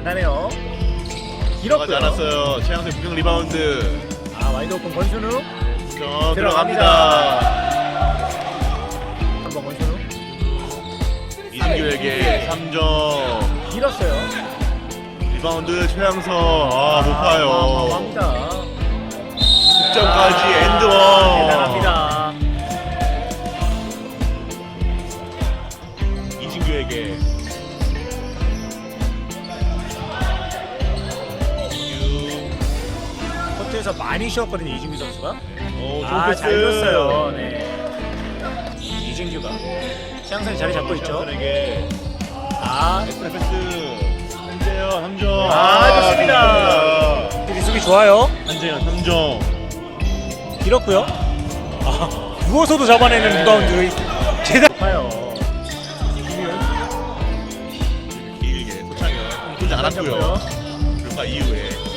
단단해요. 들어가지 길었고요. 않았어요. 최양태 부경 리바운드. 아 와이드 오픈 권순우 저 들어갑니다. 들어갑니다. 한번 권순우 이진규에게 3점. 길었어요. 리바운드 최양서 아 높아요. 합니다. 득점까지 엔드원. 대단합니다. 이진규에게 코트에서 많이 쉬었거든요 이진규 선수가. 오, 좋은 아, 패스. 잘 줬어요. 네. 이진규가 시향선이 자리 잡고 있죠. 아, 엑스트라 패스. 한재현 3점. 아, 좋습니다. 리수비 좋아요. 한재현 3점. 길었고요. 아, 누워서도 잡아내는 리바운드. 제대로. 높아요. 길게 소창현 쏘지 않았고요. 불파 이후에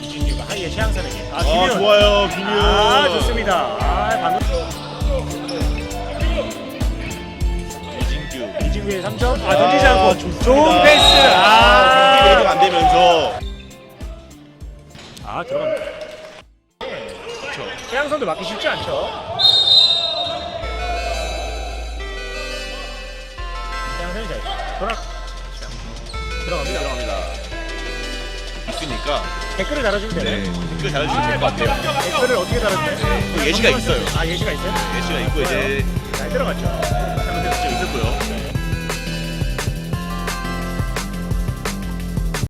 이진규가 시향선에게. 아, 아 김윤. 좋아요 김윤. 아, 좋습니다. 아, 방금 이진규. 이진규의 3점. 아, 던지지 아, 않고 좋습니다. 좋은 패스. 아, 아, 레이안 되면서 아, 들어갑니다. 그렇죠. 최양선도 맞기 쉽지 않죠. 최양선이 잘 돌아 들어갑니다. 들어갑니다. 있으니까 댓글을 달아주면 네 되네. 댓글 잘해주시면 될 것 같아요. 댓글을 어떻게 달아주면 그 예시가 있어요. 아 예시가 있어요? 예시가 있고 이제 잘 들어갔죠. 잘